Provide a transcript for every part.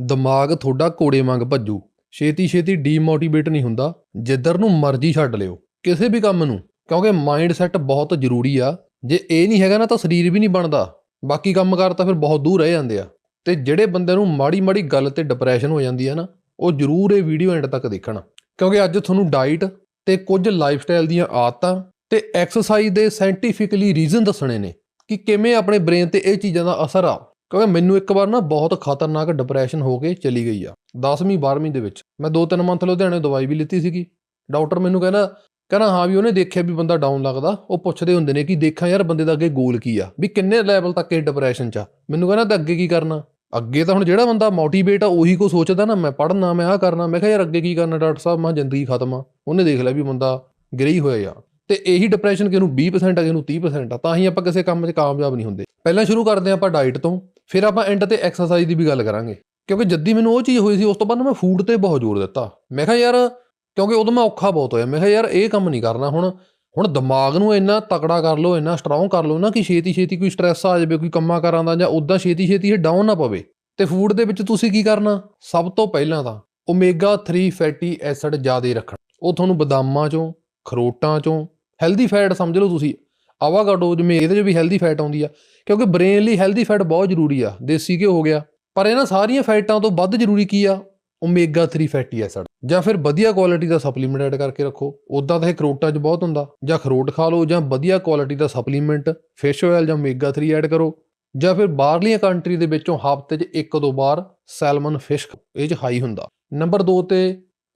ਦਿਮਾਗ ਤੁਹਾਡਾ ਕੋੜੇ ਵਾਂਗ ਭੱਜੂ। ਛੇਤੀ ਛੇਤੀ ਡੀਮੋਟੀਵੇਟ ਨਹੀਂ ਹੁੰਦਾ। ਜਿੱਧਰ ਨੂੰ ਮਰਜ਼ੀ ਛੱਡ ਲਿਓ। ਕਿਸੇ ਵੀ ਕੰਮ ਨੂੰ। ਕਿਉਂਕਿ ਮਾਈਂਡ ਸੈਟ ਬਹੁਤ ਜ਼ਰੂਰੀ ਆ। ਜੇ ਇਹ ਨਹੀਂ ਹੈਗਾ ਨਾ ਤਾਂ ਸਰੀਰ ਵੀ ਨਹੀਂ ਬਣਦਾ। ਬਾਕੀ ਕੰਮ ਕਰ ਤਾਂ ਫਿਰ ਬਹੁਤ ਦੂਰ ਰਹਿ ਜਾਂਦੇ ਆ। ਤੇ ਜਿਹੜੇ ਬੰਦੇ ਨੂੰ ਮਾੜੀ ਮਾੜੀ ਗੱਲ ਤੇ ਡਿਪਰੈਸ਼ਨ ਹੋ ਜਾਂਦੀ ਹੈ ਨਾ, ਉਹ ਜ਼ਰੂਰ ਇਹ ਵੀਡੀਓ ਐਂਡ ਤੱਕ ਦੇਖਣ। ਕਿਉਂਕਿ ਅੱਜ ਤੁਹਾਨੂੰ ਡਾਈਟ ਤੇ ਕੁਝ ਲਾਈਫ ਸਟਾਈਲ ਦੀਆਂ ਆਦਤਾਂ ਤੇ ਐਕਸਰਸਾਈਜ਼ ਦੇ ਸਾਇੰਟੀਫਿਕਲੀ ਰੀਜ਼ਨ ਦੱਸਣੇ ਨੇ ਕਿ ਕਿਵੇਂ ਆਪਣੇ ਬ੍ਰੇਨ ਤੇ ਇਹ ਚੀਜ਼ਾਂ ਦਾ ਅਸਰ ਆ। ਕਿਉਂਕਿ ਮੈਨੂੰ ਇੱਕ ਵਾਰ ਨਾ ਬਹੁਤ ਖਤਰਨਾਕ ਡਿਪਰੈਸ਼ਨ ਹੋ ਕੇ ਚਲੀ ਗਈ ਆ 10ਵੀਂ 12ਵੀਂ ਦੇ ਵਿੱਚ। ਮੈਂ 2-3 ਮੰਥ ਲੁਧਿਆਣੇ ਦਵਾਈ ਵੀ ਲਿੱਤੀ ਸੀਗੀ। ਡਾਕਟਰ ਮੈਨੂੰ ਕਹਿੰਦਾ ਕਹਿੰਦਾ, ਹਾਂ ਵੀ ਉਹਨੇ ਦੇਖਿਆ ਵੀ ਬੰਦਾ ਡਾਊਨ ਲੱਗਦਾ। ਉਹ ਪੁੱਛਦੇ ਹੁੰਦੇ ਨੇ ਕਿ ਦੇਖਾਂ ਯਾਰ ਬੰਦੇ ਦਾ ਅੱਗੇ ਗੋਲ ਕੀ ਆ? ਵੀ ਕਿੰਨੇ ਲੈਵਲ ਤੱਕ ਇਹ ਡਿਪਰੈਸ਼ਨ ਚ ਆ? ਮੈਨੂੰ ਕਹਿੰਦਾ, ਤਾਂ ਅੱਗੇ ਕੀ ਕਰਨਾ? ਅੱਗੇ ਤਾਂ ਹੁਣ ਜਿਹੜਾ ਬੰਦਾ ਮੋਟੀਵੇਟ ਆ, ਉਹੀ ਕੋ ਸੋਚਦਾ ਨਾ, ਮੈਂ ਪੜ੍ਹਨਾ, ਮੈਂ ਆਹ ਕਰਨਾ। ਮੈਂ ਕਿਹਾ, ਯਾਰ ਅੱਗੇ ਕੀ ਕਰਨਾ ਡਾਕਟਰ ਸਾਹਿਬ? ਮੈਂ ਜ਼ਿੰਦਗੀ ਖਤਮ ਆ। ਉਹਨੇ ਦੇਖ ਲਿਆ ਵੀ ਬੰਦਾ ਗਿਰੀ ਹੋਇਆ ਆ। ਤੇ ਇਹੀ ਡਿਪਰੈਸ਼ਨ ਕਿਹਨੂੰ 20% ਆ, ਕਿਹਨੂੰ 30% ਆ। ਤਾਂ ਹੀ ਆਪਾਂ ਕਿਸੇ ਕੰਮ 'ਚ ਕਾਮਯਾਬ ਨਹੀਂ ਹੁੰਦੇ। ਪਹਿਲਾਂ ਸ਼ੁਰੂ ਕਰਦੇ ਹਾਂ ਆਪਾਂ ਡਾਈਟ ਤੋਂ। ਫਿਰ ਆਪਾਂ ਐਂਡ ਤੇ ਐਕਸਰਸਾਈਜ਼ ਦੀ ਵੀ ਗੱਲ ਕਰਾਂਗੇ। ਕਿਉਂਕਿ ਜੱਦੀ ਮੈਨੂੰ ਉਹ ਚੀਜ਼ ਹੋਈ ਸੀ, ਉਸ ਤੋਂ ਬਾਅਦ ਨਾ ਮੈਂ ਫੂਡ ਤੇ ਬਹੁਤ ਜ਼ੋਰ ਦਿੱਤਾ। ਮੈਂ ਕਿਹਾ ਯਾਰ, ਕਿਉਂਕਿ ਉਦੋਂ ਮੈਂ ਔਖਾ ਬਹੁਤ ਹੋਇਆ। ਮੈਂ ਕਿਹਾ ਯਾਰ, ਇਹ ਕੰਮ ਨਹੀਂ ਕਰਨਾ ਹੁਣ। ਹੁਣ ਦਿਮਾਗ ਨੂੰ ਇੰਨਾ ਤਕੜਾ ਕਰ ਲਓ, ਇੰਨਾ ਸਟਰੋਂਗ ਕਰ ਲਓ ਨਾ ਕਿ ਛੇਤੀ ਛੇਤੀ ਕੋਈ ਸਟ੍ਰੈਸ ਆ ਜਾਵੇ, ਕੋਈ ਕੰਮਾਂ ਕਰਾਂ ਦਾ ਜਾਂ ਉਦਾਂ ਛੇਤੀ ਛੇਤੀ ਇਹ ਡਾਊਨ ਨਾ ਪਵੇ। ਤੇ ਫੂਡ ਦੇ ਵਿੱਚ ਤੁਸੀਂ ਕੀ ਕਰਨਾ? ਸਭ ਤੋਂ ਪਹਿਲਾਂ ਤਾਂ ਓਮੇਗਾ 3 ਫੈਟੀ ਐਸਿਡ ਜ਼ਿਆਦਾ ਰੱਖਣਾ। ਉਹ ਤੁਹਾਨੂੰ ਬਦਾਮਾਂ ਚੋਂ, ਖਰੋਟਾਂ ਚੋਂ ਹੈਲਦੀ ਫੈਟ ਸਮਝ ਲਓ ਤੁਸੀਂ। ਆਵਾਗਾਡੋ ਜਿਵੇਂ ਇਹਦੇ 'ਚ ਵੀ ਹੈਲਦੀ ਫੈਟ ਆਉਂਦੀ ਆ, ਕਿਉਂਕਿ ਬ੍ਰੇਨ ਲਈ ਹੈਲਦੀ ਫੈਟ ਬਹੁਤ ਜ਼ਰੂਰੀ ਆ, ਦੇਸੀ ਘਿਓ ਹੋ ਗਿਆ। ਪਰ ਇਹਨਾਂ ਸਾਰੀਆਂ ਫੈਟਾਂ ਤੋਂ ਵੱਧ ਜ਼ਰੂਰੀ ਕੀ ਆ? ਓਮੇਗਾ 3 ਫੈਟੀ ਐਸਿਡ ਜਾਂ ਫਿਰ ਵਧੀਆ ਕੁਆਲਿਟੀ ਦਾ ਸਪਲੀਮੈਂਟ ਐਡ ਕਰਕੇ ਰੱਖੋ। ਉਦਾਂ ਤਾਂ ਇਹ ਖਰੋਟਾਂ 'ਚ ਬਹੁਤ ਹੁੰਦਾ। ਜਾਂ ਖਰੋਟ ਖਾ ਲਓ, ਜਾਂ ਵਧੀਆ ਕੁਆਲਿਟੀ ਦਾ ਸਪਲੀਮੈਂਟ ਫਿਸ਼ ਆਇਲ ਜਾਂ ਓਮੇਗਾ 3 ਐਡ ਕਰੋ। ਜਾਂ ਫਿਰ ਬਾਹਰਲੀਆਂ ਕੰਟਰੀ ਦੇ ਵਿੱਚੋਂ ਹਫ਼ਤੇ 'ਚ ਇੱਕ ਦੋ ਵਾਰ ਸੈਲਮਨ ਫਿਸ਼ ਇਹ 'ਚ ਹਾਈ ਹੁੰਦਾ। ਨੰਬਰ 2 ਤੇ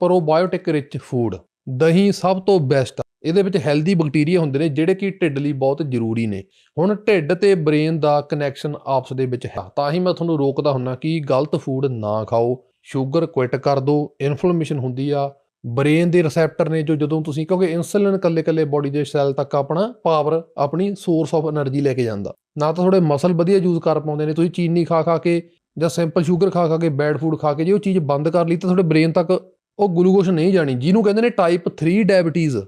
ਪ੍ਰੋਬਾਇਓਟਿਕ ਰਿਚ ਫੂਡ ਦਹੀਂ ਸਭ ਤੋਂ ਬੈਸਟ ਇਹਦੇ ਵਿੱਚ ਹੈਲਦੀ ਬੈਕਟੀਰੀਆ ਹੁੰਦੇ ਨੇ ਜਿਹੜੇ ਕਿ ਢਿੱਡ ਲਈ ਬਹੁਤ ਜ਼ਰੂਰੀ ਨੇ। ਹੁਣ ਢਿੱਡ ਤੇ ਬ੍ਰੇਨ ਦਾ ਕਨੈਕਸ਼ਨ ਆਪਸ ਦੇ ਵਿੱਚ ਹੈ। ਤਾਂ ਹੀ ਮੈਂ ਤੁਹਾਨੂੰ ਰੋਕਦਾ ਹੁੰਨਾ ਕਿ ਗਲਤ ਫੂਡ ਨਾ ਖਾਓ। ਸ਼ੂਗਰ ਕੁਇਟ ਕਰ ਦਿਓ ਇਨਫਲੇਮੇਸ਼ਨ ਹੁੰਦੀ ਆ। ਬ੍ਰੇਨ ਦੇ ਰਿਸੈਪਟਰ ਨੇ ਜੋ ਜਦੋਂ ਤੁਸੀਂ ਕਿਉਂਕਿ ਇਨਸੂਲਿਨ ਕੱਲੇ-ਕੱਲੇ ਬਾਡੀ ਦੇ ਸੈੱਲ ਤੱਕ ਆਪਣਾ ਪਾਵਰ ਆਪਣੀ ਸੋਰਸ ਆਫ એનર્ਜੀ ਲੈ ਕੇ ਜਾਂਦਾ। ਨਾ ਤਾਂ ਤੁਹਾਡੇ ਮਸਲ ਵਧੀਆ ਯੂਜ਼ ਕਰ ਪਾਉਂਦੇ ਨੇ। ਤੁਸੀਂ ਚੀਨੀ ਖਾ-ਖਾ ਕੇ ਜਾਂ ਸਿੰਪਲ ਸ਼ੂਗਰ ਖਾ-ਖਾ ਕੇ ਬੈਡ ਫੂਡ ਖਾ ਕੇ ਜੇ ਉਹ ਚੀਜ਼ ਬੰਦ ਕਰ ਲਈ ਤਾਂ ਤੁਹਾਡੇ ਬ੍ਰੇਨ ਤੱਕ ਉਹ ਗਲੂਕੋਜ਼ ਨਹੀਂ ਜਾਣੀ। ਜਿਹਨੂੰ ਕਹਿੰਦੇ ਨੇ ਟਾਈਪ 3 ਡਾਇਬੀਟੀਜ਼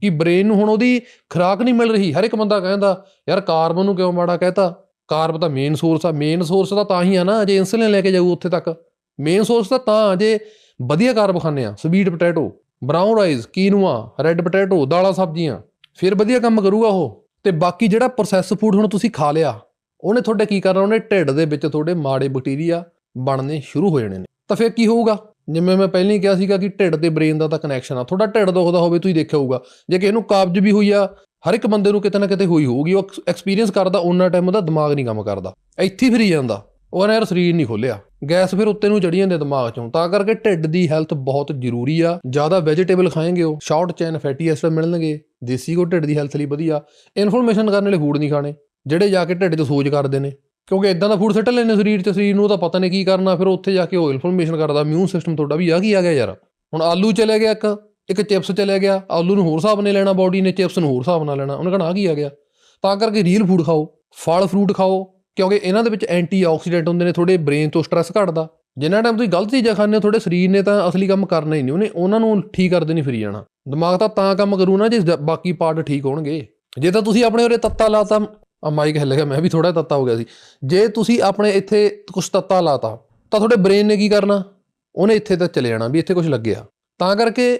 ਕਿ ਬ੍ਰੇਨ ਨੂੰ ਹੁਣ ਉਹਦੀ ਖੁਰਾਕ ਨਹੀਂ ਮਿਲ ਰਹੀ। ਹਰ ਇੱਕ ਬੰਦਾ ਕਹਿੰਦਾ, ਯਾਰ ਕਾਰਬਨ ਨੂੰ ਕਿਉਂ ਮਾੜਾ ਕਹਤਾ? ਕਾਰਬ ਤਾਂ ਮੇਨ ਸੋਰਸ ਆ। ਮੇਨ ਸੋਰਸ ਤਾਂ ਤਾਂ ਹੀ ਆ ਨਾ, ਜੇ ਇਨਸੂਲਿਨ ਲੈ ਕੇ ਜਾਊ ਉੱਥੇ ਤੱਕ। ਮੇਨ ਸੋਰਸ ਤਾਂ ਤਾਂ ਜੇ ਵਧੀਆ ਕਾਰਬ ਖਾਂਦੇ ਆ sweet potato brown rice quinoa red potato ਦਾਲਾਂ, ਸਬਜ਼ੀਆਂ, ਫਿਰ ਵਧੀਆ ਕੰਮ ਕਰੂਗਾ ਉਹ। ਤੇ ਬਾਕੀ ਜਿਹੜਾ ਪ੍ਰੋਸੈਸ ਫੂਡ ਹੁਣ ਤੁਸੀਂ ਖਾ ਲਿਆ, ਉਹਨੇ ਤੁਹਾਡੇ ਕੀ ਕਰਨਾ? ਉਹਨੇ ਢਿੱਡ ਦੇ ਵਿੱਚ ਤੁਹਾਡੇ ਮਾੜੇ ਬੈਕਟੀਰੀਆ ਬਣਨੇ ਸ਼ੁਰੂ ਹੋ ਜਾਣੇ ਨੇ। ਤਾਂ ਫਿਰ ਕੀ ਹੋਊਗਾ? ਜਿਵੇਂ ਮੈਂ ਪਹਿਲਾਂ ਹੀ ਕਿਹਾ ਸੀਗਾ ਕਿ ਢਿੱਡ ਤੇ ਬ੍ਰੇਨ ਦਾ ਤਾਂ ਕਨੈਕਸ਼ਨ ਆ ਤੁਹਾਡਾ ਢਿੱਡ ਦੁਖਦਾ ਹੋਵੇ ਤੁਸੀਂ ਦੇਖਿਆ ਹੋਊਗਾ। ਜੇ ਕਿ ਇਹਨੂੰ ਕਾਬਜ ਵੀ ਹੋਈ ਆ, ਹਰ ਇੱਕ ਬੰਦੇ ਨੂੰ ਕਿਤੇ ਨਾ ਕਿਤੇ ਹੋਈ ਹੋਊਗੀ, ਉਹ ਐਕਸਪੀਰੀਅੰਸ ਕਰਦਾ ਉਹਨਾਂ ਟਾਈਮ ਉਹਦਾ ਦਿਮਾਗ ਨਹੀਂ ਕੰਮ ਕਰਦਾ। ਇੱਥੇ ਹੀ ਫਿਰੀ ਜਾਂਦਾ। ਉਹ ਕਹਿੰਦਾ ਯਾਰ ਸਰੀਰ ਨਹੀਂ ਖੋਲਿਆ। ਗੈਸ ਫਿਰ ਉੱਤੇ ਨੂੰ ਚੜੀ ਜਾਂਦੇ ਦਿਮਾਗ ਚੋਂ। ਤਾਂ ਕਰਕੇ ਢਿੱਡ ਦੀ ਹੈਲਥ ਬਹੁਤ ਜ਼ਰੂਰੀ ਆ। ਜ਼ਿਆਦਾ ਵੈਜੀਟੇਬਲ ਖਾਏਂਗੇ ਉਹ ਸ਼ਾਰਟ ਚੈਨ ਫੈਟੀ ਐਸਿਡ ਮਿਲਣਗੇ। ਦੇਸੀ ਕੋ ਢਿੱਡ ਦੀ ਹੈਲਥ ਲਈ ਵਧੀਆ। ਇਨਫੋਰਮੇਸ਼ਨ ਕਰਨ ਵਾਲੇ ਫੂਡ ਨਹੀਂ ਖਾਣੇ, ਜਿਹੜੇ ਜਾ ਕੇ ਢਿੱਡ 'ਚ ਸੋਜ ਕਰਦੇ ਨੇ। ਕਿਉਂਕਿ ਇਦਾਂ ਦਾ ਫੂਡ ਸੱਟ ਲੈਣੇ ਸਰੀਰ 'ਚ, ਸਰੀਰ ਨੂੰ ਤਾਂ ਪਤਾ ਨਹੀਂ ਕੀ ਕਰਨਾ, ਫਿਰ ਉੱਥੇ ਜਾ ਕੇ ਉਹ ਇਨਫਲੇਮੇਸ਼ਨ ਕਰਦਾ ਇਮਿਊਨ ਸਿਸਟਮ ਤੁਹਾਡਾ ਵੀ ਆ ਕੀ ਆ ਗਿਆ ਯਾਰ। ਹੁਣ ਆਲੂ ਚਲੇ ਗਿਆ ਇੱਕ ਇੱਕ ਚਿਪਸ ਚਲੇ ਗਿਆ, ਆਲੂ ਨੂੰ ਹੋਰ ਹਿਸਾਬ ਨਾਲ ਲੈਣਾ ਬਾਡੀ ਨੇ ਚਿਪਸ ਨੂੰ ਹੋਰ ਹਿਸਾਬ ਨਾਲ ਲੈਣਾ, ਉਹਨੇ ਕਹਣਾ ਆ ਕੀ ਆ ਗਿਆ। ਤਾਂ ਕਰਕੇ ਰੀਅਲ ਫੂਡ ਖਾਓ, ਫਲ ਫਰੂਟ ਖਾਓ, ਕਿਉਂਕਿ ਇਹਨਾਂ ਦੇ ਵਿੱਚ ਐਂਟੀ ਆਕਸੀਡੈਂਟ ਹੁੰਦੇ ਨੇ, ਤੁਹਾਡੇ ਬ੍ਰੇਨ ਤੋਂ ਸਟ੍ਰੈਸ ਘਟਦਾ। ਜਿੰਨਾ ਟਾਈਮ ਤੁਸੀਂ ਗਲਤ ਚੀਜ਼ਾਂ ਖਾਂਦੇ ਹੋ, ਤੁਹਾਡੇ ਸਰੀਰ ਨੇ ਤਾਂ ਅਸਲੀ ਕੰਮ ਕਰਨਾ ਹੀ ਨਹੀਂ, ਉਹਨੇ ਉਹਨਾਂ ਨੂੰ ਠੀਕ ਕਰਦੇ ਨਹੀਂ ਫਰੀ ਜਾਣਾ। ਦਿਮਾਗ ਤਾਂ ਤਾਂ ਕੰਮ ਕਰੂ ਨਾ, ਜੇ ਬਾਕੀ ਪਾਰਟ ਠੀਕ ਹੋਣਗੇ। ਜੇ ਤਾਂ ਤੁਸੀਂ ਆਪਣੇ ਉਰੇ ਤੱਤਾ ਲਾਤਾ ਆ ਮਾਈਕ ਹਿੱਲ ਗਿਆ, ਮੈਂ ਵੀ ਥੋੜਾ ਤੱਤਾ ਹੋ ਗਿਆ ਸੀ। ਜੇ ਤੁਸੀਂ ਆਪਣੇ ਇੱਥੇ ਕੁਝ ਤੱਤਾ ਲਾਤਾ, ਤਾਂ ਤੁਹਾਡੇ ਬ੍ਰੇਨ ਨੇ ਕੀ ਕਰਨਾ? ਉਹਨੇ ਇੱਥੇ ਤਾਂ ਚਲੇ ਜਾਣਾ ਵੀ ਇੱਥੇ ਕੁਝ ਲੱਗਿਆ। ਤਾਂ ਕਰਕੇ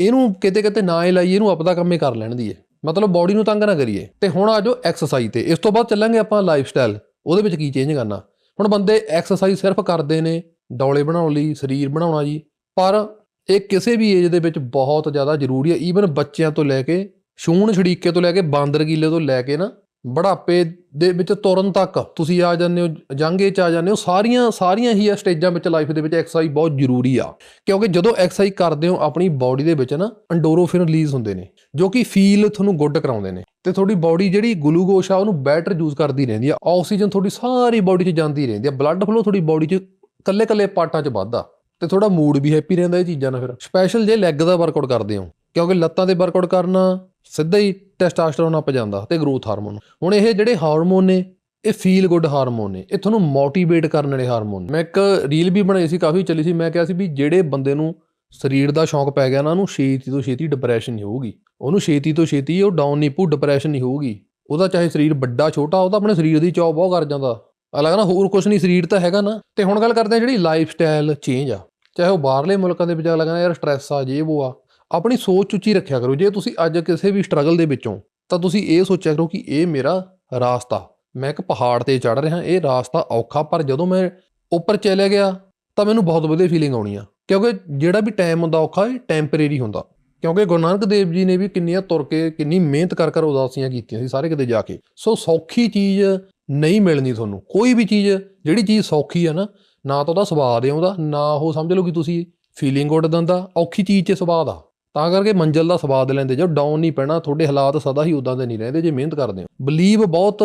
ਇਹਨੂੰ ਕਿਤੇ ਕਿਤੇ ਨਾ ਹੀ ਲਾਈਏ, ਇਹਨੂੰ ਆਪਦਾ ਕੰਮ ਹੀ ਕਰ ਲੈਣ ਦੀ ਹੈ ਮਤਲਬ ਬਾਡੀ ਨੂੰ ਤੰਗ ਨਾ ਕਰੀਏ। ਤੇ ਹੁਣ ਆ ਜਾਓ ਐਕਸਰਸਾਈਜ਼ ਤੇ। ਇਸ ਤੋਂ ਬਾਅਦ ਚੱਲਾਂਗੇ ਆਪਾਂ ਲਾਈਫ ਸਟਾਈਲ ਉਹਦੇ ਵਿੱਚ ਕੀ ਚੇਂਜ ਕਰਨਾ? ਹੁਣ ਬੰਦੇ ਐਕਸਰਸਾਈਜ਼ ਸਿਰਫ ਕਰਦੇ ਨੇ, ਡੌਲੇ ਬਣਾਉਣ ਲਈ, ਸਰੀਰ ਬਣਾਉਣਾ ਜੀ। ਪਰ ਇਹ ਕਿਸੇ ਵੀ ਏਜ ਦੇ ਵਿੱਚ ਬਹੁਤ ਜ਼ਿਆਦਾ ਜ਼ਰੂਰੀ ਹੈ ਈਵਨ ਬੱਚਿਆਂ ਤੋਂ ਲੈ ਕੇ ਛੂਣ ਛੜੀਕੇ ਤੋਂ ਲੈ ਕੇ ਬਾਂਦਰ ਕੀਲੇ ਤੋਂ ਲੈ ਕੇ ਨਾ ਬੁਢਾਪੇ ਦੇ ਵਿੱਚ ਤੁਰਨ ਤੱਕ ਤੁਸੀਂ ਆ ਜਾਂਦੇ ਹੋ, ਜੰਗੇ ਚ ਆ ਜਾਂਦੇ ਹੋ, ਸਾਰੀਆਂ ਸਾਰੀਆਂ ਹੀ ਆ ਸਟੇਜਾਂ ਵਿੱਚ ਲਾਈਫ ਦੇ ਵਿੱਚ ਐਕਸਰਸਾਈਜ਼ ਬਹੁਤ ਜ਼ਰੂਰੀ ਆ। ਕਿਉਂਕਿ ਜਦੋਂ ਐਕਸਰਸਾਈਜ਼ ਕਰਦੇ ਹੋ, ਆਪਣੀ ਬਾਡੀ ਦੇ ਵਿੱਚ ਨਾ ਐਂਡੋਰੋਫਿਨ ਰਿਲੀਜ਼ ਹੁੰਦੇ ਨੇ, ਜੋ ਕਿ ਫੀਲ ਤੁਹਾਨੂੰ ਗੁੱਡ ਕਰਾਉਂਦੇ ਨੇ। ਤੇ ਤੁਹਾਡੀ ਬਾਡੀ ਜਿਹੜੀ ਗਲੂਕੋਸ਼ ਆ, ਉਹਨੂੰ ਬੈਟਰ ਯੂਜ਼ ਕਰਦੀ ਰਹਿੰਦੀ ਆ। ਆਕਸੀਜਨ ਤੁਹਾਡੀ ਸਾਰੀ ਬਾਡੀ 'ਚ ਜਾਂਦੀ ਰਹਿੰਦੀ ਆ। ਬਲੱਡ ਫਲੋ ਤੁਹਾਡੀ ਬਾਡੀ 'ਚ ਕੱਲੇ-ਕੱਲੇ ਪਾਰਟਾਂ 'ਚ ਵੱਧਦਾ। ਤੇ ਤੁਹਾਡਾ ਮੂਡ ਵੀ ਹੈਪੀ ਰਹਿੰਦਾ ਇਹ ਚੀਜ਼ਾਂ ਨਾਲ ਫਿਰ। ਸਪੈਸ਼ਲ ਜੇ ਲੈਗ ਦਾ ਵਰਕਆਊਟ ਕਰਦੇ ਹੋ, ਕਿਉਂਕਿ ਲੱਤਾਂ ਦੇ ਵਰਕਆਊਟ ਕਰਨਾ ਸਿੱਧਾ ਹੀ ਟੈਸਟੋਸਟੇਰੋਨ ਅਪ ਜਾਂਦਾ ਤੇ ਗਰੋਥ ਹਾਰਮੋਨ ਹੁਣ ਇਹ ਜਿਹੜੇ ਹਾਰਮੋਨ ਨੇ, ਇਹ ਫੀਲ ਗੁੱਡ ਹਾਰਮੋਨ ਨੇ। ਇਹ ਤੁਹਾਨੂੰ ਮੋਟੀਵੇਟ ਕਰਨ ਵਾਲੇ ਹਾਰਮੋਨ ਮੈਂ ਇੱਕ ਰੀਲ ਵੀ ਬਣਾਈ ਸੀ, ਕਾਫੀ ਚੱਲੀ ਸੀ। ਮੈਂ ਕਿਹਾ ਸੀ ਵੀ ਜਿਹੜੇ ਬੰਦੇ ਨੂੰ ਸਰੀਰ ਦਾ ਸ਼ੌਂਕ ਪੈ ਗਿਆ ਨਾ, ਉਹਨੂੰ ਛੇਤੀ ਤੋਂ ਛੇਤੀ ਡਿਪਰੈਸ਼ਨ ਨਹੀਂ ਹੋਊਗੀ। ਉਹਨੂੰ ਛੇਤੀ ਤੋਂ ਛੇਤੀ ਉਹ ਡਾਊਨ ਨਹੀਂ ਪੂ ਡਿਪਰੈਸ਼ਨ ਨਹੀਂ ਹੋਊਗੀ। ਉਹਦਾ ਚਾਹੇ ਸਰੀਰ ਵੱਡਾ, ਛੋਟਾ, ਉਹ ਤਾਂ ਆਪਣੇ ਸਰੀਰ ਦੀ ਚੌ ਬਹੁਤ ਕਰ ਜਾਂਦਾ। ਅਲੱਗ ਨਾ, ਹੋਰ ਕੁਝ ਨਹੀਂ, ਸਰੀਰ ਤਾਂ ਹੈਗਾ ਨਾ। ਤੇ ਹੁਣ ਗੱਲ ਕਰਦੇ ਆ ਜਿਹੜੀ ਲਾਈਫ ਸਟਾਈਲ ਚੇਂਜ ਆ। ਚਾਹੇ ਉਹ ਬਾਹਰਲੇ ਮੁਲਕਾਂ ਦੇ ਵਿੱਚ ਲੱਗਣਾ ਯਾਰ ਸਟ੍ਰੈਸ ਆ, ਜੇ ਉਹ ਆ। ਆਪਣੀ ਸੋਚ ਉੱਚੀ ਰੱਖਿਆ ਕਰੋ। ਜੇ ਤੁਸੀਂ ਅੱਜ ਕਿਸੇ ਵੀ ਸਟਰਗਲ ਦੇ ਵਿੱਚੋਂ, ਤਾਂ ਤੁਸੀਂ ਇਹ ਸੋਚਿਆ ਕਰੋ ਕਿ ਇਹ ਮੇਰਾ ਰਾਸਤਾ, ਮੈਂ ਇੱਕ ਪਹਾੜ ਤੇ ਚੜ ਰਿਹਾ, ਇਹ ਰਾਸਤਾ ਔਖਾ, ਪਰ ਜਦੋਂ ਮੈਂ ਉੱਪਰ ਚਲੇ ਗਿਆ, ਤਾਂ ਮੈਨੂੰ ਬਹੁਤ ਵਧੀਆ ਫੀਲਿੰਗ ਆਉਣੀ ਆ। ਕਿਉਂਕਿ ਜਿਹੜਾ ਵੀ ਟਾਈਮ ਹੁੰਦਾ ਔਖਾ, ਇਹ ਟੈਂਪਰੇਰੀ ਹੁੰਦਾ। ਕਿਉਂਕਿ ਗੁਰੂ ਨਾਨਕ ਦੇਵ ਜੀ ਨੇ ਵੀ ਕਿੰਨੀਆਂ ਤੁਰ ਕੇ, ਕਿੰਨੀ ਮਿਹਨਤ ਕਰ ਕਰ ਉਦਾਸੀਆਂ ਕੀਤੀਆਂ ਸੀ ਸਾਰੇ ਕਿਤੇ ਜਾ ਕੇ। ਸੋ ਸੌਖੀ ਚੀਜ਼ ਨਹੀਂ ਮਿਲਣੀ ਤੁਹਾਨੂੰ। ਕੋਈ ਵੀ ਚੀਜ਼, ਜਿਹੜੀ ਚੀਜ਼ ਸੌਖੀ ਆ ਨਾ ਨਾ ਤਾਂ ਉਹਦਾ ਸਵਾਦ ਆਉਂਦਾ, ਨਾ ਉਹ ਸਮਝ ਲਓ ਕਿ ਤੁਸੀਂ ਫੀਲਿੰਗ ਗੁੱਡ ਦਿੰਦਾ। ਔਖੀ ਚੀਜ਼ 'ਚ ਸਵਾਦ ਆ ਤਾਂ ਕਰਕੇ ਮੰਜ਼ਲ ਦਾ ਸਵਾਦ ਲੈਂਦੇ ਜਾਓ ਡਾਊਨ ਨਹੀਂ ਪੈਣਾ, ਤੁਹਾਡੇ ਹਾਲਾਤ ਸਦਾ ਹੀ ਉਦਾਂ ਦੇ ਨਹੀਂ ਰਹਿੰਦੇ, ਜੇ ਮਿਹਨਤ ਕਰਦੇ ਹੋ। ਬਲੀਵ ਬਹੁਤ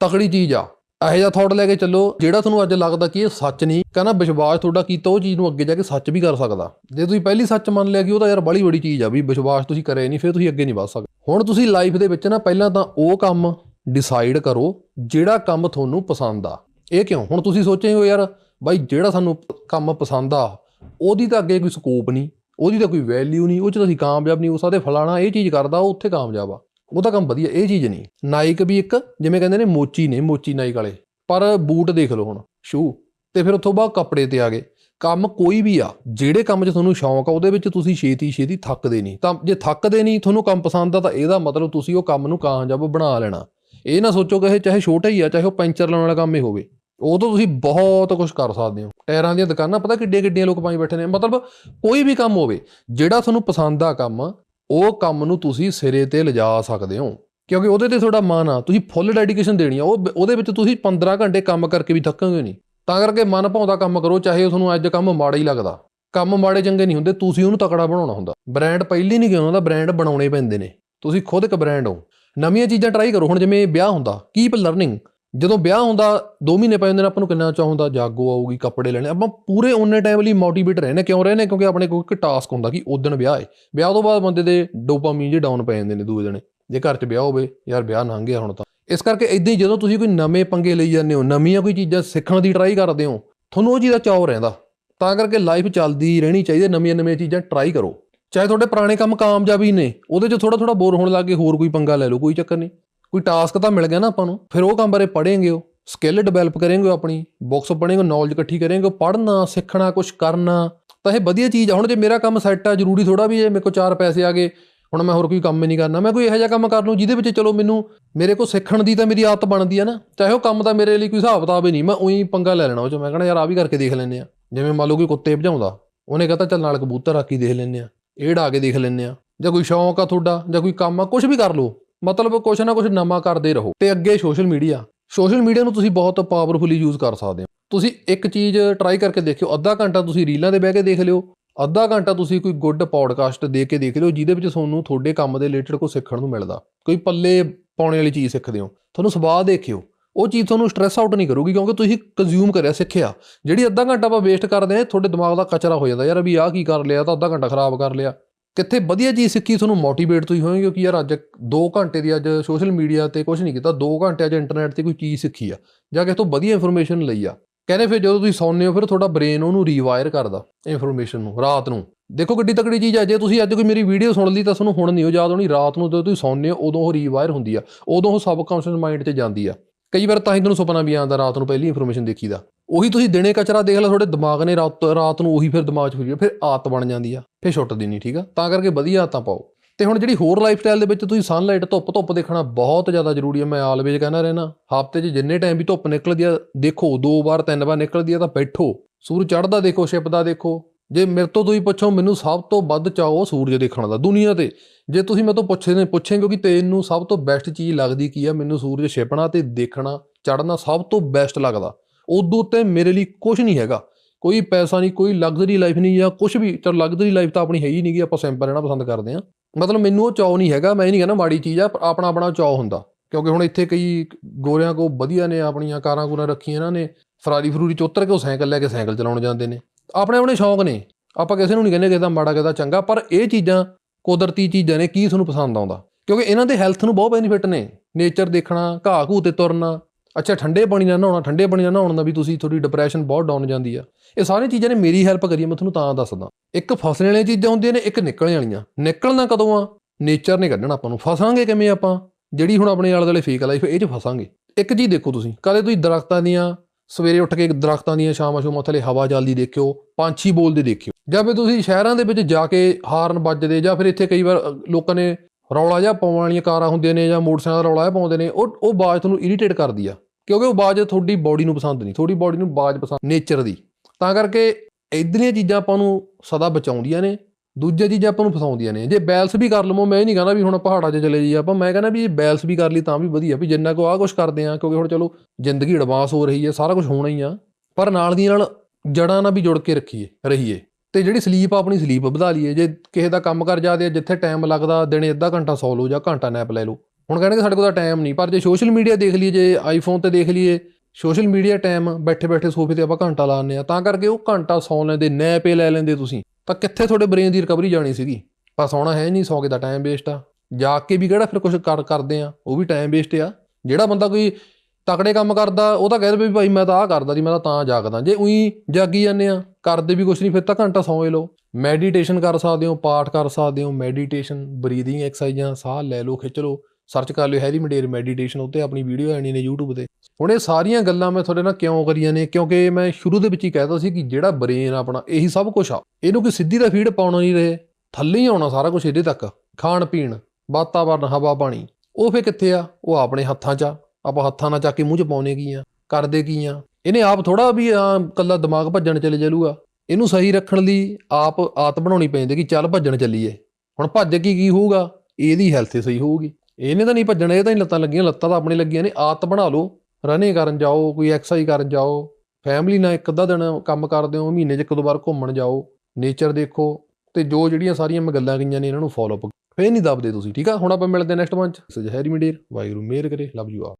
ਤਕੜੀ ਚੀਜ਼ ਆ। ਇਹੋ ਜਿਹਾ ਥਾਟ ਲੈ ਕੇ ਚੱਲੋ, ਜਿਹੜਾ ਤੁਹਾਨੂੰ ਅੱਜ ਲੱਗਦਾ ਕਿ ਇਹ ਸੱਚ ਨਹੀਂ, ਕਹਿੰਦਾ ਵਿਸ਼ਵਾਸ ਤੁਹਾਡਾ ਕੀਤਾ, ਉਹ ਚੀਜ਼ ਨੂੰ ਅੱਗੇ ਜਾ ਕੇ ਸੱਚ ਵੀ ਕਰ ਸਕਦਾ। ਜੇ ਤੁਸੀਂ ਪਹਿਲੀ ਸੱਚ ਮੰਨ ਲਿਆ ਕਿ ਉਹ ਤਾਂ ਯਾਰ ਬੜੀ ਬੜੀ ਚੀਜ਼ ਆ ਵੀ ਵਿਸ਼ਵਾਸ ਤੁਸੀਂ ਕਰੇ ਨਹੀਂ, ਫਿਰ ਤੁਸੀਂ ਅੱਗੇ ਨਹੀਂ ਵਧ ਸਕਦੇ। ਹੁਣ ਤੁਸੀਂ ਲਾਈਫ ਦੇ ਵਿੱਚ ਨਾ ਪਹਿਲਾਂ ਤਾਂ ਉਹ ਕੰਮ ਡਿਸਾਈਡ ਕਰੋ, ਜਿਹੜਾ ਕੰਮ ਤੁਹਾਨੂੰ ਪਸੰਦ ਆ। ਇਹ ਕਿਉਂ? ਹੁਣ ਤੁਸੀਂ ਸੋਚੇ ਹੋ ਯਾਰ, ਬਾਈ ਜਿਹੜਾ ਸਾਨੂੰ ਕੰਮ ਪਸੰਦ ਆ, ਉਹਦੀ ਤਾਂ ਅੱਗੇ ਕੋਈ ਸਕੋਪ ਨਹੀਂ। ਉਹਦੀ ਤਾਂ ਕੋਈ ਵੈਲਿਊ ਨਹੀਂ, ਉਹ ਚ ਤਾਂ ਅਸੀਂ ਕਾਮਯਾਬ ਨਹੀਂ ਹੋ ਸਕਦੇ ਫਲਾਣਾ ਇਹ ਚੀਜ਼ ਕਰਦਾ, ਉਹ ਉੱਥੇ ਕਾਮਯਾਬ ਆ। ਉਹਦਾ ਕੰਮ ਵਧੀਆ, ਇਹ ਚੀਜ਼ ਨਹੀਂ। ਨਾਈਕ ਵੀ ਇੱਕ, ਜਿਵੇਂ ਕਹਿੰਦੇ ਨੇ ਮੋਚੀ ਨੇ, ਮੋਚੀ ਨਾਈਕ ਵਾਲੇ। ਪਰ ਬੂਟ ਦੇਖ ਲਓ ਹੁਣ, ਸ਼ੂ। ਤੇ ਫਿਰ ਉੱਥੋਂ ਬਾਅਦ ਕੱਪੜੇ ਤੇ ਆ ਗਏ। ਕੰਮ ਕੋਈ ਵੀ ਆ, ਜਿਹੜੇ ਕੰਮ 'ਚ ਤੁਹਾਨੂੰ ਸ਼ੌਂਕ ਆ, ਉਹਦੇ ਵਿੱਚ ਤੁਸੀਂ ਛੇਤੀ ਛੇਤੀ ਥੱਕਦੇ ਨਹੀਂ। ਤਾਂ ਜੇ ਥੱਕਦੇ ਨਹੀਂ, ਤੁਹਾਨੂੰ ਕੰਮ ਪਸੰਦ ਆ, ਤਾਂ ਇਹਦਾ ਮਤਲਬ ਤੁਸੀਂ ਉਹ ਕੰਮ ਨੂੰ ਕਾਮਯਾਬ ਬਣਾ ਲੈਣਾ। ਇਹ ਨਾ ਸੋਚੋ ਕਿ ਇਹ ਚਾਹੇ ਛੋਟਾ ਹੀ ਆ, ਚਾਹੇ ਉਹ ਪੈਂਚਰ ਲਾਉਣ ਵਾਲਾ ਕੰਮ ਹੀ ਹੋਵੇ। ਉਹ ਤੋਂ ਤੁਸੀਂ ਬਹੁਤ ਕੁਝ ਕਰ ਸਕਦੇ ਹੋ। ਟਾਇਰਾਂ ਦੀਆਂ ਦੁਕਾਨਾਂ, ਪਤਾ ਕਿੱਡੀਆਂ ਕਿੱਡੀਆਂ ਲੋਕ ਪਾਈ ਬੈਠੇ ਨੇ? ਮਤਲਬ ਕੋਈ ਵੀ ਕੰਮ ਹੋਵੇ, ਜਿਹੜਾ ਤੁਹਾਨੂੰ ਪਸੰਦ ਆ ਕੰਮ, ਉਹ ਕੰਮ ਨੂੰ ਤੁਸੀਂ ਸਿਰੇ ਤੇ ਲਿਜਾ ਸਕਦੇ ਹੋ। ਕਿਉਂਕਿ ਉਹਦੇ ਤੇ ਤੁਹਾਡਾ ਮਨ ਆ। ਤੁਸੀਂ ਫੁੱਲ ਡੈਡੀਕੇਸ਼ਨ ਦੇਣੀ ਆ। ਉਹ ਉਹਦੇ ਵਿੱਚ ਤੁਸੀਂ 15 ਘੰਟੇ ਕੰਮ ਕਰਕੇ ਵੀ ਥੱਕੋਗੇ ਨਹੀਂ। ਤਾਂ ਕਰਕੇ ਮਨ ਭਾਉਂਦਾ ਕੰਮ ਕਰੋ, ਚਾਹੇ ਉਹ ਤੁਹਾਨੂੰ ਅੱਜ ਕੰਮ ਮਾੜਾ ਹੀ ਲੱਗਦਾ। ਕੰਮ ਮਾੜੇ ਚੰਗੇ ਨਹੀਂ ਹੁੰਦੇ, ਤੁਸੀਂ ਉਹਨੂੰ ਤਕੜਾ ਬਣਾਉਣਾ ਹੁੰਦਾ। ਬ੍ਰਾਂਡ ਪਹਿਲੀ ਨਹੀਂ ਕਿਉਂ ਹੁੰਦਾ ਬ੍ਰਾਂਡ ਬਣਾਉਣੇ ਪੈਂਦੇ ਨੇ। ਤੁਸੀਂ ਖੁਦ ਇੱਕ ਬ੍ਰਾਂਡ ਹੋ। ਨਵੀਆਂ ਚੀਜ਼ਾਂ ਟਰਾਈ ਕਰੋ। ਹੁਣ ਜਿਵੇਂ ਵਿਆਹ ਹੁੰਦਾ ਕੀਪ ਲਰਨਿੰਗ ਜਦੋਂ ਵਿਆਹ ਹੁੰਦਾ 2 ਮਹੀਨੇ ਪੈ ਜਾਂਦੇ ਨੇ, ਆਪਾਂ ਨੂੰ ਕਿੰਨਾ ਚਾਹ ਹੁੰਦਾ, ਜਾਗੋ ਆਊਗੀ, ਕੱਪੜੇ ਲੈਣੇ। ਆਪਾਂ ਪੂਰੇ ਉਹਨੇ ਟਾਈਮ ਲਈ ਮੋਟੀਵੇਟ ਰਹਿੰਦੇ ਕਿਉਂ ਰਹਿੰਦੇ ਕਿਉਂਕਿ ਆਪਣੇ ਕੋਲ ਇੱਕ ਟਾਸਕ ਹੁੰਦਾ ਕਿ ਉਸ ਦਿਨ ਵਿਆਹ ਹੈ ਵਿਆਹ ਤੋਂ ਬਾਅਦ ਬੰਦੇ ਦੇ ਡੋਪਾਮੀਨ ਜੇ ਡਾਊਨ ਪੈ ਜਾਂਦੇ ਨੇ ਦੂਏ ਦਿਨ। ਜੇ ਘਰ 'ਚ ਵਿਆਹ ਹੋਵੇ, ਯਾਰ ਵਿਆਹ ਲੰਘ ਗਿਆ ਹੁਣ ਤਾਂ। ਇਸ ਕਰਕੇ ਇਦਾਂ ਹੀ ਜਦੋਂ ਤੁਸੀਂ ਕੋਈ ਨਵੇਂ ਪੰਗੇ ਲਈ ਜਾਂਦੇ ਹੋ, ਨਵੀਆਂ ਕੋਈ ਚੀਜ਼ਾਂ ਸਿੱਖਣ ਦੀ ਟਰਾਈ ਕਰਦੇ ਹੋ, ਤੁਹਾਨੂੰ ਉਹ ਚੀਜ਼ ਦਾ ਚਾਅ ਰਹਿੰਦਾ। ਤਾਂ ਕਰਕੇ ਲਾਈਫ ਚੱਲਦੀ ਰਹਿਣੀ ਚਾਹੀਦੀ ਨਵੀਆਂ ਨਵੀਆਂ ਚੀਜ਼ਾਂ ਟਰਾਈ ਕਰੋ। ਚਾਹੇ ਤੁਹਾਡੇ ਪੁਰਾਣੇ ਕੰਮ ਕਾਮਯਾਬੀ ਨੇ, ਉਹਦੇ 'ਚ ਥੋੜਾ ਥੋੜਾ ਬੋਰ ਹੋਣ ਲੱਗੇ ਹੋਰ ਕੋਈ ਪੰਗਾ ਲੈ ਲਓ, ਕੋਈ ਚੱਕਰ ਨਹੀਂ। ਕੋਈ ਟਾਸਕ ਤਾਂ ਮਿਲ ਗਿਆ ਨਾ ਆਪਾਂ ਨੂੰ, ਫਿਰ ਉਹ ਕੰਮ ਬਾਰੇ ਪੜ੍ਹੇਂਗੇ ਉਹ। ਸਕਿੱਲ ਡਿਵੈਲਪ ਕਰੇਂਗੇ ਆਪਣੀ ਬੁੱਕਸ ਪੜ੍ਹੇਂਗੇ ਨੌਲੇਜ ਇਕੱਠੀ ਕਰੇਂਗੇ, ਪੜ੍ਹਨਾ, ਸਿੱਖਣਾ ਕੁਝ ਕਰਨਾ, ਤਾਂ ਇਹ ਵਧੀਆ ਚੀਜ਼ ਆ। ਹੁਣ ਜੇ ਮੇਰਾ ਕੰਮ ਸੈੱਟ ਆ, ਜ਼ਰੂਰੀ ਥੋੜਾ ਵੀ ਜੇ ਮੇਰੇ ਕੋਲ ਚਾਰ ਪੈਸੇ ਆ ਗਏ, ਹੁਣ ਮੈਂ ਹੋਰ ਕੋਈ ਕੰਮ ਹੀ ਨਹੀਂ ਕਰਨਾ। ਮੈਂ ਕੋਈ ਇਹੋ ਜਿਹਾ ਕੰਮ ਕਰ ਲੂੰ ਜਿਹਦੇ ਵਿੱਚ ਚਲੋ ਮੈਨੂੰ, ਮੇਰੇ ਕੋਲ ਸਿੱਖਣ ਦੀ ਤਾਂ ਮੇਰੀ ਆਦਤ ਬਣਦੀ ਆ ਨਾ, ਚਾਹੇ ਉਹ ਕੰਮ ਤਾਂ ਮੇਰੇ ਲਈ ਕੋਈ ਹਿਸਾਬ ਕਿਤਾਬ ਹੀ ਨਹੀਂ, ਮੈਂ ਉਹੀ ਪੰਗਾ ਲੈ ਲੈਣਾ ਉਹ ਚ। ਮੈਂ ਕਹਣਾ, ਯਾਰ ਆ ਵੀ ਕਰਕੇ ਦੇਖ ਲੈਂਦੇ ਆ। ਜਿਵੇਂ ਮੰਨ ਲਓ ਕੋਈ ਕੁੱਤੇ ਭਜਾਉਂਦਾ, ਉਹਨੇ ਕਹਤਾ, ਚੱਲ ਨਾਲ ਕਬੂਤਰ ਰਾਕੀ ਦੇਖ ਲੈਂਦੇ ਆ, ਇਹ ਆ ਕੇ ਦੇਖ ਲੈਂਦੇ ਆ। ਜਾਂ ਕੋਈ ਸ਼ੌਂਕ ਆ ਤੁਹਾਡਾ, ਜਾਂ ਕੋਈ ਕੰਮ ਆ ਕੁਝ ਵੀ ਕਰ ਲਓ। ਮਤਲਬ ਕੁਛ ਨਾ ਕੁਛ ਨਵਾਂ ਕਰਦੇ ਰਹੋ ਤੇ ਅੱਗੇ ਸੋਸ਼ਲ ਮੀਡੀਆ ਸੋਸ਼ਲ ਮੀਡੀਆ ਨੂੰ ਤੁਸੀਂ ਬਹੁਤ ਪਾਵਰਫੁਲੀ ਯੂਜ਼ ਕਰ ਸਕਦੇ ਹੋ। ਤੁਸੀਂ ਇੱਕ ਚੀਜ਼ ਟਰਾਈ ਕਰਕੇ ਦੇਖਿਓ, ਅੱਧਾ ਘੰਟਾ ਤੁਸੀਂ ਰੀਲਾਂ ਦੇ ਬਹਿ ਕੇ ਦੇਖ ਲਿਓ, ਅੱਧਾ ਘੰਟਾ ਤੁਸੀਂ ਕੋਈ ਗੁੱਡ ਪੌਡਕਾਸਟ ਦੇ ਕੇ ਦੇਖ ਲਿਓ, ਜਿਹਦੇ ਵਿੱਚ ਤੁਹਾਨੂੰ ਤੁਹਾਡੇ ਕੰਮ ਦੇ ਰਿਲੇਟਡ ਕੁਝ ਸਿੱਖਣ ਨੂੰ ਮਿਲਦਾ। ਕੋਈ ਪੱਲੇ ਪਾਉਣੇ ਵਾਲੀ ਚੀਜ਼ ਸਿੱਖਦੇ ਹੋ। ਤੁਹਾਨੂੰ ਸਵਾਦ ਦੇਖਿਓ। ਉਹ ਚੀਜ਼ ਤੁਹਾਨੂੰ ਸਟ੍ਰੈਸ ਆਊਟ ਨਹੀਂ ਕਰੂਗੀ ਕਿਉਂਕਿ ਤੁਸੀਂ ਕੰਜ਼ਿਊਮ ਕਰਿਆ, ਸਿੱਖਿਆ। ਜਿਹੜੀ ਅੱਧਾ ਘੰਟਾ ਆਪਾਂ ਵੇਸਟ ਕਰਦੇ ਨੇ, ਤੁਹਾਡੇ ਦਿਮਾਗ ਦਾ ਕਚਰਾ ਹੋ ਜਾਂਦਾ, ਯਾਰ ਵੀ ਆਹ ਕੀ ਕਰ ਲਿਆ, ਤਾਂ ਅੱਧਾ ਘੰਟਾ ਖਰਾਬ ਕਰ ਲਿਆ। ਕਿੱਥੇ ਵਧੀਆ ਚੀਜ਼ ਸਿੱਖੀ ਤੁਹਾਨੂੰ ਮੋਟੀਵੇਟ ਤੁਸੀਂ ਹੋਏ ਕਿਉਂਕਿ ਯਾਰ ਅੱਜ 2 ਘੰਟੇ ਦੀ ਅੱਜ ਸੋਸ਼ਲ ਮੀਡੀਆ ਤੇ ਕੁਝ ਨਹੀਂ ਕੀਤਾ 2 ਘੰਟੇ ਅੱਜ ਇੰਟਰਨੈਟ ਤੇ ਕੋਈ ਚੀਜ਼ ਸਿੱਖੀ ਆ, ਜਾਂ ਕਿਸੇ ਤੋਂ ਵਧੀਆ ਇਨਫੋਰਮੇਸ਼ਨ ਲਈ ਆ। ਕਹਿੰਦੇ ਫਿਰ ਜਦੋਂ ਤੁਸੀਂ ਸੌਂਦੇ ਹੋ, ਫਿਰ ਤੁਹਾਡਾ ਬ੍ਰੇਨ ਉਹਨੂੰ ਰੀਵਾਇਰ ਕਰਦਾ ਇਨਫੋਰਮੇਸ਼ਨ ਨੂੰ, ਰਾਤ ਨੂੰ। ਦੇਖੋ ਕਿੱਡੀ ਤਕੜੀ ਚੀਜ਼ ਆ, ਜੇ ਤੁਸੀਂ ਅੱਜ ਕੋਈ ਮੇਰੀ ਵੀਡੀਓ ਸੁਣ ਲਈ ਤਾਂ ਤੁਹਾਨੂੰ ਹੁਣ ਨਹੀਂ, ਉਹ ਯਾਦ ਹੋਣੀ, ਰਾਤ ਨੂੰ ਜਦੋਂ ਤੁਸੀਂ ਸੌਂਦੇ ਹੋ, ਉਦੋਂ ਉਹ ਰੀਵਾਇਰ ਹੁੰਦੀ ਆ, ਉਦੋਂ ਉਹ ਸਬਕੌਂਸ਼ੀਅਸ ਮਾਈਂਡ 'ਚ ਜਾਂਦੀ ਆ। ਕਈ ਵਾਰ ਤਾਂ ਹੀ ਤੁਹਾਨੂੰ ਸੁਪਨਾ ਵੀ ਆਉਂਦਾ ਰਾਤ ਨੂੰ ਪਹਿਲੀ ਇਨਫੋਰਮੇਸ਼ਨ ਦੇਖੀ ਦਾ। ਉਹੀ ਤੁਸੀਂ ਦਿਨੇ ਕਚਰਾ ਦੇਖ ਲਓ, ਤੁਹਾਡੇ ਦਿਮਾਗ ਨੇ ਰਾਤ ਰਾਤ ਨੂੰ ਉਹੀ ਫਿਰ ਦਿਮਾਗ 'ਚ ਫਿਰ ਫਿਰ ਆਤ ਬਣ ਜਾਂਦੀ ਆ, ਫਿਰ ਛੁੱਟਦੀ ਨਹੀਂ ਠੀਕ ਆ? ਤਾਂ ਕਰਕੇ ਵਧੀਆ ਆਤਾਂ ਪਾਓ। ਤੇ ਹੁਣ ਜਿਹੜੀ ਹੋਰ ਲਾਈਫ ਸਟਾਈਲ ਦੇ ਵਿੱਚ ਤੁਸੀਂ ਸਨਲਾਈਟ ਧੁੱਪ ਧੁੱਪ ਦੇਖਣਾ ਬਹੁਤ ਜ਼ਿਆਦਾ ਜ਼ਰੂਰੀ ਹੈ ਮੈਂ ਆਲਵੇਜ਼ ਕਹਿੰਦਾ ਰਹਿਣਾ ਹਫ਼ਤੇ 'ਚ ਜਿੰਨੇ ਟਾਈਮ ਵੀ ਧੁੱਪ ਨਿਕਲਦੀ ਆ, ਦੇਖੋ, ਦੋ ਵਾਰ, ਤਿੰਨ ਵਾਰ ਨਿਕਲਦੀ ਆ ਤਾਂ ਬੈਠੋ। ਸੂਰਜ ਚੜ੍ਹਦਾ ਦੇਖੋ ਛਿਪਦਾ ਦੇਖੋ। ਜੇ ਮੇਰੇ ਤੋਂ ਤੁਸੀਂ ਪੁੱਛੋ, ਮੈਨੂੰ ਸਭ ਤੋਂ ਵੱਧ ਚਾਹੋ ਸੂਰਜ ਦੇਖਣ ਦਾ, ਦੁਨੀਆ ਤੇ। ਜੇ ਤੁਸੀਂ ਮੇਰੇ ਤੋਂ ਪੁੱਛੇ ਨੇ ਪੁੱਛੇਗੇ ਕਿ ਤੈਨੂੰ ਸਭ ਤੋਂ ਬੈਸਟ ਚੀਜ਼ ਲੱਗਦੀ ਕੀ ਆ, ਮੈਨੂੰ ਸੂਰਜ ਛਿਪਣਾ ਤੇ ਦੇਖਣਾ, ਚੜ੍ਹਨਾ ਸਭ ਤੋਂ ਬੈਸਟ ਲੱਗਦਾ। ਉਦੋਂ ਤੇ ਮੇਰੇ ਲਈ ਕੁਝ ਨਹੀਂ ਹੈਗਾ। ਕੋਈ ਪੈਸਾ ਨਹੀਂ, ਕੋਈ ਲਗਜ਼ਰੀ ਲਾਈਫ ਨਹੀਂ ਜਾਂ ਕੁਝ ਵੀ, ਚਲ ਲਗਜ਼ਰੀ ਲਾਈਫ ਤਾਂ ਆਪਣੀ ਹੈ ਹੀ ਨਹੀਂ ਕਿ ਆਪਾਂ ਸਿੰਪਲ ਰਹਿਣਾ ਪਸੰਦ ਕਰਦੇ ਆ ਮਤਲਬ ਮੈਨੂੰ ਉਹ ਚਾਅ ਨਹੀਂ ਹੈਗਾ, ਮੈਂ ਇਹ ਨਹੀਂ ਕਹਿੰਦਾ ਮਾੜੀ ਚੀਜ਼ ਆ, ਪਰ ਆਪਣਾ ਆਪਣਾ ਚਾਅ ਹੁੰਦਾ। ਕਿਉਂਕਿ ਹੁਣ ਇੱਥੇ ਕਈ ਗੋਰਿਆਂ ਕੋ ਵਧੀਆ ਨੇ, ਆਪਣੀਆਂ ਕਾਰਾਂ ਕੂਰਾਂ ਰੱਖੀਆਂ ਇਹਨਾਂ ਨੇ, ਫਰਾਰੀ ਫਰੂਰੀ ਚ ਉਤਰ ਕੇ ਉਹ ਸਾਈਕਲ ਲੈ ਕੇ ਸਾਈਕਲ ਚਲਾਉਣ ਜਾਂਦੇ ਨੇ। ਆਪਣੇ ਆਪਣੇ ਸ਼ੌਂਕ ਨੇ। ਆਪਾਂ ਕਿਸੇ ਨੂੰ ਨਹੀਂ ਕਹਿੰਦੇ ਕਿਸੇ ਦਾ ਮਾੜਾ ਕਿਸੇ ਚੰਗਾ, ਪਰ ਇਹ ਚੀਜ਼ਾਂ, ਕੁਦਰਤੀ ਚੀਜ਼ਾਂ ਨੇ ਕੀ ਤੁਹਾਨੂੰ ਪਸੰਦ ਆਉਂਦਾ। ਕਿਉਂਕਿ ਇਹਨਾਂ ਦੇ ਹੈਲਥ ਨੂੰ ਬਹੁਤ ਬੈਨੀਫਿਟ ਨੇ। ਨੇਚਰ ਦੇਖਣਾ ਘਾਹ ਘੂ ਤੇ ਤੁਰਨਾ ਅੱਛਾ, ਠੰਡੇ ਪਾਣੀ ਨਾਲ ਨਹਾਉਣਾ, ਠੰਡੇ ਪਾਣੀ ਨਾਲ ਨਹਾਉਣ ਦਾ ਵੀ ਤੁਸੀਂ ਤੁਹਾਡੀ ਡਿਪਰੈਸ਼ਨ ਬਹੁਤ ਡਾਊਨ ਜਾਂਦੀ ਆ। ਇਹ ਸਾਰੀਆਂ ਚੀਜ਼ਾਂ ਨੇ ਮੇਰੀ ਹੈਲਪ ਕਰੀ ਮੈਂ ਤੁਹਾਨੂੰ ਤਾਂ ਦੱਸਦਾ। ਇੱਕ ਫਸਣ ਵਾਲੀਆਂ ਚੀਜ਼ਾਂ ਹੁੰਦੀਆਂ ਨੇ, ਇੱਕ ਨਿਕਲਣ ਵਾਲੀਆਂ। ਨਿਕਲਣਾ ਕਦੋਂ ਆ? ਨੇਚਰ ਨੇ ਕੱਢਣਾ ਆਪਾਂ ਨੂੰ। ਫਸਾਂਗੇ ਕਿਵੇਂ ਆਪਾਂ? ਜਿਹੜੀ ਹੁਣ ਆਪਣੇ ਆਲੇ ਦੁਆਲੇ ਫੇਕ ਲਾਈਫ ਇਹ 'ਚ ਫਸਾਂਗੇ। ਇੱਕ ਚੀਜ਼ ਦੇਖੋ ਤੁਸੀਂ ਕਦੇ ਤੁਸੀਂ ਦਰਖਤਾਂ ਦੀਆਂ, ਸਵੇਰੇ ਉੱਠ ਕੇ ਦਰਖਤਾਂ ਦੀਆਂ ਛਾਵਾਂ ਛੂਮਾਂ ਥੱਲੇ ਹਵਾ ਚੱਲਦੀ ਦੇਖਿਓ, ਪੰਛੀ ਬੋਲਦੇ ਦੇਖਿਓ। ਜਾਂ ਫਿਰ ਤੁਸੀਂ ਸ਼ਹਿਰਾਂ ਦੇ ਵਿੱਚ ਜਾ ਕੇ ਹਾਰਨ ਵੱਜਦੇ, ਜਾਂ ਫਿਰ ਇੱਥੇ ਕਈ ਵਾਰ ਲੋਕਾਂ ਨੇ ਰੌਲਾ ਜਿਹਾ ਪਾਉਣ ਵਾਲੀਆਂ ਕਾਰਾਂ ਹੁੰਦੀਆਂ ਨੇ ਜਾਂ ਮੋਟਰਸਾਈਕਲ ਦਾ ਰੌਲਾ ਜਿਹਾ ਪਾਉਂਦੇ ਨੇ, ਉਹ ਉਹ ਆਵਾਜ਼ ਤੁਹਾਨੂੰ ਇਰੀਟੇਟ ਕਰਦੀ ਆ। ਕਿਉਂਕਿ ਉਹ ਆਵਾਜ਼ ਤੁਹਾਡੀ ਬਾਡੀ ਨੂੰ ਪਸੰਦ ਨਹੀਂ, ਤੁਹਾਡੀ ਬਾਡੀ ਨੂੰ ਆਵਾਜ਼ ਪਸੰਦ ਨੇਚਰ ਦੀ। ਤਾਂ ਕਰਕੇ ਇਧਰਲੀਆਂ ਚੀਜ਼ਾਂ ਆਪਾਂ ਨੂੰ ਸਦਾ ਬਚਾਉਂਦੀਆਂ ਨੇ, ਦੂਜੀਆਂ ਚੀਜ਼ਾਂ ਆਪਾਂ ਨੂੰ ਫਸਾਉਂਦੀਆਂ ਨੇ। ਜੇ ਬੈਲਸ ਵੀ ਕਰ ਲਵੋ, ਮੈਂ ਇਹ ਨਹੀਂ ਕਹਿੰਦਾ ਵੀ ਹੁਣ ਪਹਾੜਾਂ 'ਚ ਚਲੇ ਜਾਈਏ ਆਪਾਂ, ਮੈਂ ਕਹਿੰਦਾ ਵੀ ਜੇ ਬੈਲਸ ਵੀ ਕਰ ਲਈ ਤਾਂ ਵੀ ਵਧੀਆ, ਵੀ ਜਿੰਨਾ ਕੋ ਆਹ ਕੁਝ ਕਰਦੇ ਆ ਕਿਉਂਕਿ ਹੁਣ ਚਲੋ ਜ਼ਿੰਦਗੀ ਐਡਵਾਂਸ ਹੋ ਰਹੀ ਹੈ, ਸਾਰਾ ਕੁਝ ਹੋਣਾ ਹੀ ਆ। ਪਰ ਨਾਲ ਦੀ ਨਾਲ ਜੜਾਂ ਨਾਲ ਵੀ ਜੁੜ ਕੇ ਰੱਖੀਏ, ਰਹੀਏ। ਤੇ ਜਿਹੜੀ ਸਲੀਪ ਆ, ਆਪਣੀ ਸਲੀਪ ਵਧਾ ਲਈਏ। ਜੇ ਕਿਸੇ ਦਾ ਕੰਮ ਕਰ ਜਾਦੇ ਜਿੱਥੇ ਟਾਈਮ ਲੱਗਦਾ, ਦਿਨੇ ਅੱਧਾ ਘੰਟਾ ਸੌ ਲਓ ਜਾਂ ਘੰਟਾ ਨੈਪ ਲੈ ਲਓ ਹੁਣ ਕਹਿੰਦੇ ਸਾਡੇ ਕੋਲ ਤਾਂ ਟਾਈਮ ਨਹੀਂ, ਪਰ ਜੇ ਸੋਸ਼ਲ ਮੀਡੀਆ ਦੇਖ ਲਈਏ, ਜੇ ਆਈਫੋਨ ਤੇ ਦੇਖ ਲਈਏ ਸੋਸ਼ਲ ਮੀਡੀਆ ਟਾਈਮ ਬੈਠੇ ਬੈਠੇ ਸੋਫੇ ਤੇ ਆਪਾਂ ਘੰਟਾ ਲਾਉਂਦੇ ਆ ਤਾਂ ਕਰਕੇ ਉਹ ਘੰਟਾ ਸੌਂ ਲੈਂਦੇ ਨੈਪੇ ਲੈ ਲੈਂਦੇ ਤੁਸੀਂ। ਤਾਂ ਕਿੱਥੇ ਤੁਹਾਡੇ ਬ੍ਰੇਨ ਦੀ ਰਿਕਵਰੀ ਜਾਣੀ ਸੀਗੀ? ਪਰ ਸੌਣਾ ਹੈ ਨਹੀਂ ਸੌ ਕੇ ਦਾ ਟਾਈਮ ਵੇਸਟ ਆ। ਜਾ ਕੇ ਵੀ ਕਿਹੜਾ ਫਿਰ ਕੁਝ ਕਰ ਕਰਦੇ ਆ, ਉਹ ਵੀ ਟਾਈਮ ਵੇਸਟ ਆ। ਜਿਹੜਾ ਬੰਦਾ ਕੋਈ ਤਕੜੇ ਕੰਮ ਕਰਦਾ, ਉਹ ਤਾਂ ਕਹਿ ਦੇਵੇ ਵੀ ਭਾਈ ਮੈਂ ਤਾਂ ਆਹ ਕਰਦਾ ਜੀ, ਮੈਂ ਤਾਂ ਤਾਂ ਜਾਗਦਾ। ਜੇ ਉਹੀ ਜਾਗੀ ਜਾਂਦੇ ਆ, ਕਰਦੇ ਵੀ ਕੁਝ ਨਹੀਂ, ਫਿਰ ਤਾਂ ਘੰਟਾ ਸੌਂ ਲਓ। ਮੈਡੀਟੇਸ਼ਨ ਕਰ ਸਕਦੇ ਹੋ, ਪਾਠ ਕਰ ਸਕਦੇ ਹੋ ਮੈਡੀਟੇਸ਼ਨ ਬਰੀਦਿੰਗ ਐਕਸਰਸਾਈਜ਼ਾਂ ਸਾਹ ਲੈ ਲਓ, ਖਿੱਚ ਲਓ। ਸਰਚ ਕਰ ਲਿਓ ਹੈਰੀ ਮੰਡੇਰ ਮੈਡੀਟੇਸ਼ਨ ਉੱਤੇ ਆਪਣੀ ਵੀਡੀਓ ਆਣੀ ਨੇ YouTube ਤੇ। ਹੁਣ ਇਹ ਸਾਰੀਆਂ ਗੱਲਾਂ ਮੈਂ ਤੁਹਾਡੇ ਨਾਲ ਕਿਉਂ ਕਰੀਆਂ ਨੇ? ਕਿਉਂਕਿ ਮੈਂ ਸ਼ੁਰੂ ਦੇ ਵਿੱਚ ਹੀ ਕਹਿਤਾ ਸੀ ਕਿ ਜਿਹੜਾ ਬ੍ਰੇਨ ਆਪਣਾ, ਇਹੀ ਸਭ ਕੁਝ ਆ। ਇਹਨੂੰ ਕੋਈ ਸਿੱਧੀ ਦਾ ਫੀਡ ਪਾਉਣਾ ਨਹੀਂ ਰਹੇ। ਥੱਲੇ ਹੀ ਆਉਣਾ ਸਾਰਾ ਕੁਝ ਇਹਦੇ ਤੱਕ। ਖਾਣ ਪੀਣ, ਵਾਤਾਵਰਨ, ਹਵਾ, ਪਾਣੀ। ਉਹ ਫੇ ਕਿੱਥੇ ਆ? ਉਹ ਆਪਣੇ ਹੱਥਾਂ 'ਚ ਆ। ਆਪਾਂ ਹੱਥਾਂ ਨਾਲ ਚੱਕ ਕੇ ਮੂੰਹ 'ਚ ਪਾਉਨੇ ਕੀ ਆ? ਕਰਦੇ ਕੀ ਆ? ਇਹਨੇ ਆਪ ਥੋੜਾ ਵੀ ਆ ਕੱਲਾ ਦਿਮਾਗ ਭੱਜਣ ਚਲੇ ਚੱਲੂਗਾ ਇਹਨੂੰ ਸਹੀ ਰੱਖਣ ਲਈ ਆਪ ਆਤ ਬਣਾਉਣੀ ਪੈਂਦੀ ਕਿ ਚੱਲ ਭੱਜਣ ਚੱਲੀਏ। ਹੁਣ ਭੱਜ ਕੇ ਕੀ ਹੋਊਗਾ? ਇਹਦੀ ਹੈਲਥ ਸਹੀ ਹੋਊਗੀ। ਇਹਨੇ ਤਾਂ ਨਹੀਂ ਭੱਜਣਾ, ਇਹ ਤਾਂ ਹੀ ਲੱਤਾਂ ਲੱਗੀਆਂ, ਲੱਤਾਂ ਤਾਂ ਆਪਣੇ ਲੱਗੀਆਂ ਨੇ ਆਤ ਬਣਾ ਲਓ। ਰਨਿੰਗ ਕਰਨ ਜਾਓ, ਕੋਈ ਐਕਸਰਸਾਈਜ਼ ਕਰਨ ਜਾਓ ਫੈਮਿਲੀ ਨਾਲ ਇੱਕ ਅੱਧਾ ਦਿਨ ਕੰਮ ਕਰਦੇ ਹੋ, ਮਹੀਨੇ 'ਚ ਇੱਕ ਦੋ ਵਾਰ ਘੁੰਮਣ ਜਾਓ ਨੇਚਰ ਦੇਖੋ, ਤੇ ਜੋ ਜਿਹੜੀਆਂ ਸਾਰੀਆਂ ਮੈਂ ਗੱਲਾਂ ਕਹੀਆਂ ਨੇ ਇਹਨਾਂ ਨੂੰ ਫੋਲੋ ਅਪ ਫੇਰ ਨਹੀਂ ਦੱਬਦੇ ਤੁਸੀਂ, ਠੀਕ ਆ? ਹੁਣ ਆਪਾਂ ਮਿਲਦੇ ਨੈਕਸਟ ਮੰਚ ਸਜਹਿਰੀ ਮੀਡੀਅਰ ਵਾਹਿਗੁਰੂ, ਮਿਹਰ ਕਰੇ ਲਵ ਯੂ ਆ